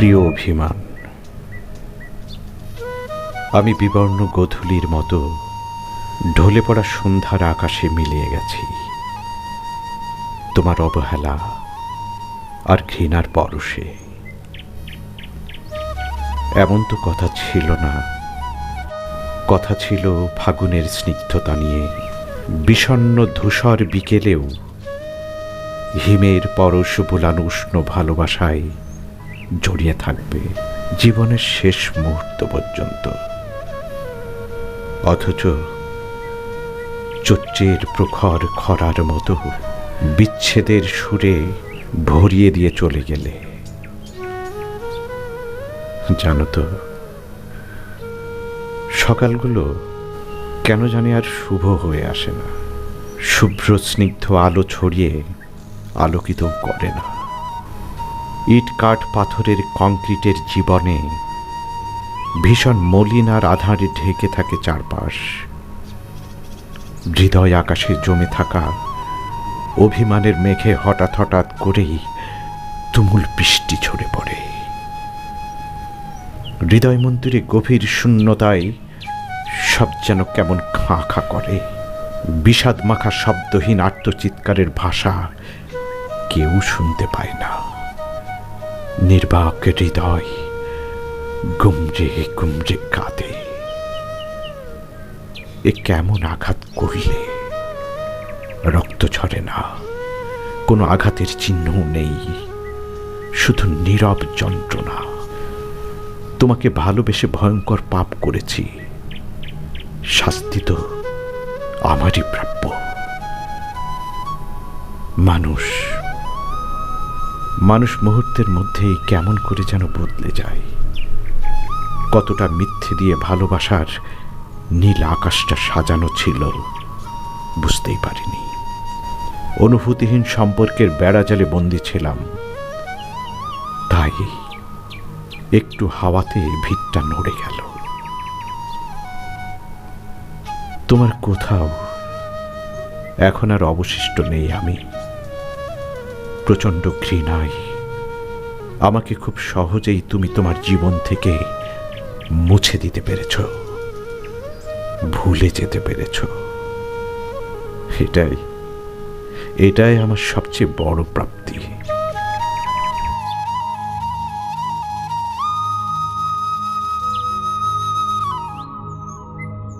প্রিয় অভিমান, আমি বিবর্ণ গোধূলির মতো ঢলে পড়া সন্ধ্যার আকাশে মিলিয়ে গেছি। তোমার অবহেলা আর ঘৃণার পরশে। এমন তো কথা ছিল না। কথা ছিল ফাগুনের স্নিগ্ধতা নিয়ে। বিষণ্ন ধূসর বিকেলেও হিমের পরশ বোলানো উষ্ণ ভালোবাসায় জড়িয়ে থাকবে জীবনের শেষ মুহূর্ত পর্যন্ত। অথচ চচ্চের প্রখর খরার মতো বিচ্ছেদের সুরে ভরিয়ে দিয়ে চলে গেলে। জানো তো, সকালগুলো কেন জানি আর শুভ হয়ে আসে না। শুভ্র স্নিগ্ধ আলো ছড়িয়ে আলোকিত করে না। ইট কাঠ পাথরের কংক্রিটের জীবনে ভীষণ মলিন আর আধারে ঢেকে থাকে চারপাশ। হৃদয় আকাশে জমে থাকা অভিমানের মেঘে হঠাৎ হঠাৎ করেই তুমুল বৃষ্টি ঝরে পড়ে। হৃদয় মন্দিরে গভীর শূন্যতায় সব যেন কেমন খাঁ খাঁ করে। বিষাদ মাখা শব্দহীন আত্মচিৎকারের ভাষা কেউ শুনতে পায় না। নির্বাক হৃদয় গুমরে গুমরে কাঁদে। এ কেমন আঘাত করলে? রক্ত ঝরে না, কোনো আঘাতের চিহ্ন নেই, শুধু নীরব যন্ত্রণা। তোমাকে ভালোবেসে ভয়ঙ্কর পাপ করেছি, শাস্তি তো আমারই প্রাপ্য। মানুষ মানুষ মুহূর্তের মধ্যেই কেমন করে যেন বদলে যায়। কতটা মিথ্যে দিয়ে ভালোবাসার নীল আকাশটা সাজানো ছিল, বুঝতেই পারিনি। অনুভূতিহীন সম্পর্কের বেড়াজালে বন্দি ছিলাম। তাই একটু হাওয়াতে ভিতটা নড়ে গেল। তোমার কোথাও এখন আর অবশিষ্ট নেই আমি। প্রচণ্ড ঘৃণায়। আমাকে খুব সহজেই তুমি তোমার জীবন থেকে মুছে দিতে পেরেছ। ভুলে যেতে পেরেছ। এটাই এটাই আমার সবচেয়ে বড় প্রাপ্তি।